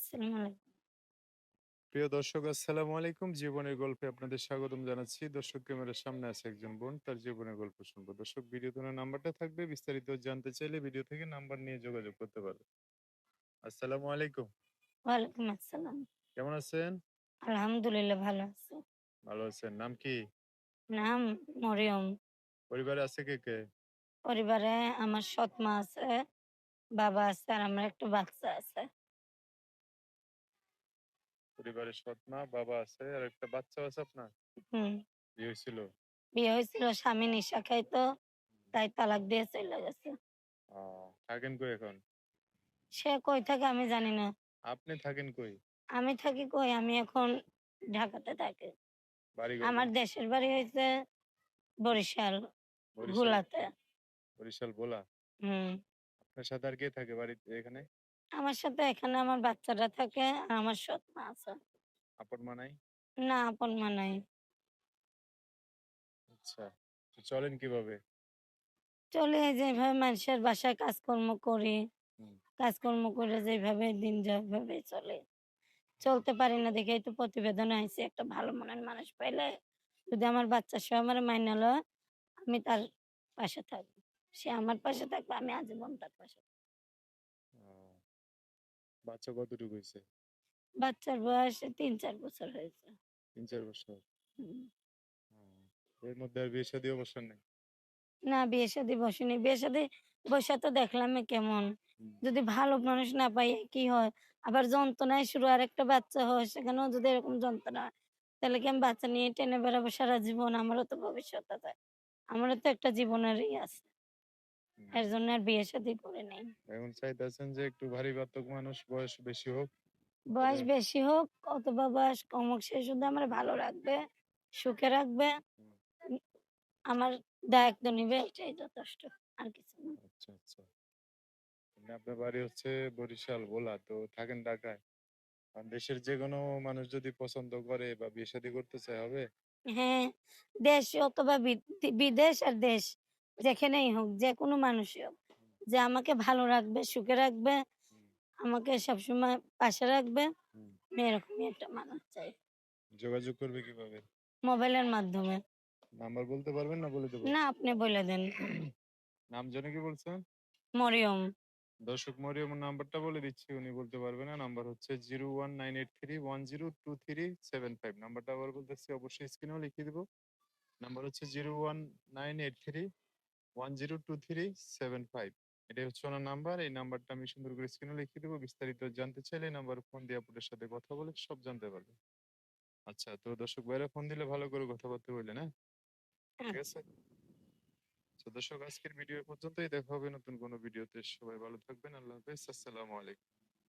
আসসালামু আলাইকুম। প্রিয় দর্শক আসসালামু আলাইকুম জীবনের গল্পে আপনাদের স্বাগতম জানাচ্ছি দর্শক ক্যামেরার সামনে আছে একজন বোন তার জীবনের গল্প শুনব দর্শক নাম্বারটা থাকবে বিস্তারিত জানতে চাইলে ভিডিও থেকে নাম্বার নিয়ে যোগাযোগ করতে পারবে আসসালামু আলাইকুম ওয়ালাইকুম আসসালাম। কেমন আছেন আলহামদুলিল্লাহ ভালো আছি। ভালো আছেন নাম কি নাম মরিয়ম। পরিবারে আছে কে কে পরিবারে আমার সৎ মা আছে, বাবা আছে আর আমার একটা বাচ্চা আছে। পরিবারের সৎ মা বাবা আছে আর একটা বাচ্চা আছে আপনার হুম। বিয়ে হয়েছিল বিয়ে হয়েছিল স্বামী নেশা খাইতো তাই তালাক দিয়ে চলে গেছে। আহ, থাকেন কই এখন সে কই থাকে আমি জানি না। আপনি থাকেন কই আমি থাকি কই আমি এখন ঢাকাতে থাকি। বাড়ি আমার দেশের বাড়ি হয়েছে বরিশাল বরিশাল ভোলাতে। বরিশাল বলা হুম। আপনার সাথে আর কে থাকে বাড়িতে এখানে আমার সাথে এখানে আমার বাচ্চারা থাকে আর আমার সৎ মা আছে। আপন মা নাই? না আপন মা নাই। আচ্ছা তো চলেন কীভাবে? চলে যেভাবে মানুষের বাসায় কাজকর্ম করি কাজকর্ম করে যেভাবে দিন যায় ওইভাবে চলে। চলতে পারি না দেখেই তো প্রতিবেদন আইছে একটা ভালো মনের মানুষ পাইলে যদি আমার বাচ্চা সহ আমার মাইনা লয় আমি তার পাশে থাকব। সে আমার পাশে থাকবে আমি আজীবন তার পাশে বাচ্চা কতটুকু হয়েছে? বাচ্চার বয়স তিন চার বছর হয়েছে। তিন চার বছর? এর মধ্যে আর বিয়ে শাদী অবসর নেই? না বিয়ে শাদী বসেনি। বিয়ে শাদী বসে তো দেখলাম কেমন। যদি ভালো মানুষ না পাই কি হয়? আবার যন্ত্রণায় শুরু আর একটা বাচ্চা হয় সেখানেও যদি এরকম যন্ত্রণা হয় তাহলে কি আমি বাচ্চা নিয়ে টেনে বেড়াবো সারা জীবন? আমারও তো ভবিষ্যৎ আছে। আমারও তো একটা জীবনের ই আছে। এর জন্য আর বিয়ে শাদী করে নেই। এখন চাইতেছেন যে একটু ভারী বাতক মানুষ বয়স বেশি হোক বয়স বেশি হোক অথবা বয়স কম হোক সে শুধু আমার ভালো রাখবে সুখে রাখবে। আমার দায়িত্ব নিবে এটাই যথেষ্ট আর কিছু না। আচ্ছা আচ্ছা। মানে আপনার বাড়ি হচ্ছে বরিশাল ভোলা তো থাকেন ঢাকায়? দেশের যে কোনো মানুষ যদি পছন্দ করে বা বিয়ে শাদী করতে চায় হবে? হ্যাঁ দেশ অথবা বিদেশ আর দেশ। যেখানেই হোক যে কোনো মানুষই হোক। যে আমাকে ভালো রাখবে সুখে রাখবে আমাকে সবসময় পাশে রাখবে। আমি এরকমই একটা মানুষ চাই। যোগাযোগ করবে কীভাবে? মোবাইলের মাধ্যমে। নাম্বার বলতে পারবেন না বলে দেবো? না আপনি বলে দেন। নাম জেনে কি বলছেন? মরিয়ম। দর্শক মরিয়মের নাম্বারটা বলে দিচ্ছি উনি বলতে পারবে না। নাম্বার হচ্ছে zero one nine eight three one zero two three seven five. নাম্বারটা আবার বলতেছি অবশ্যই স্ক্রিনেও লিখিয়ে দেবো। নাম্বার হচ্ছে zero one nine eight three one zero two three seven five এটাই হচ্ছে ওনার নাম্বার এই নাম্বারটা আমি সুন্দর করে স্ক্রিনে লিখিয়ে দেবো। বিস্তারিত জানতে চাইলে এই নাম্বার ফোন দিয়ে আপনাদের সাথে কথা বলে সব জানতে পারবে আচ্ছা তো দর্শক ভাইরা ফোন দিলে ভালো করে কথাবার্তা বললেন হ্যাঁ? ঠিক আছে? তো দর্শক আজকের ভিডিও পর্যন্তই। দেখা হবে নতুন কোনো ভিডিওতে। সবাই ভালো থাকবেন। আল্লাহ হাফেজ। আসসালামু আলাইকুম।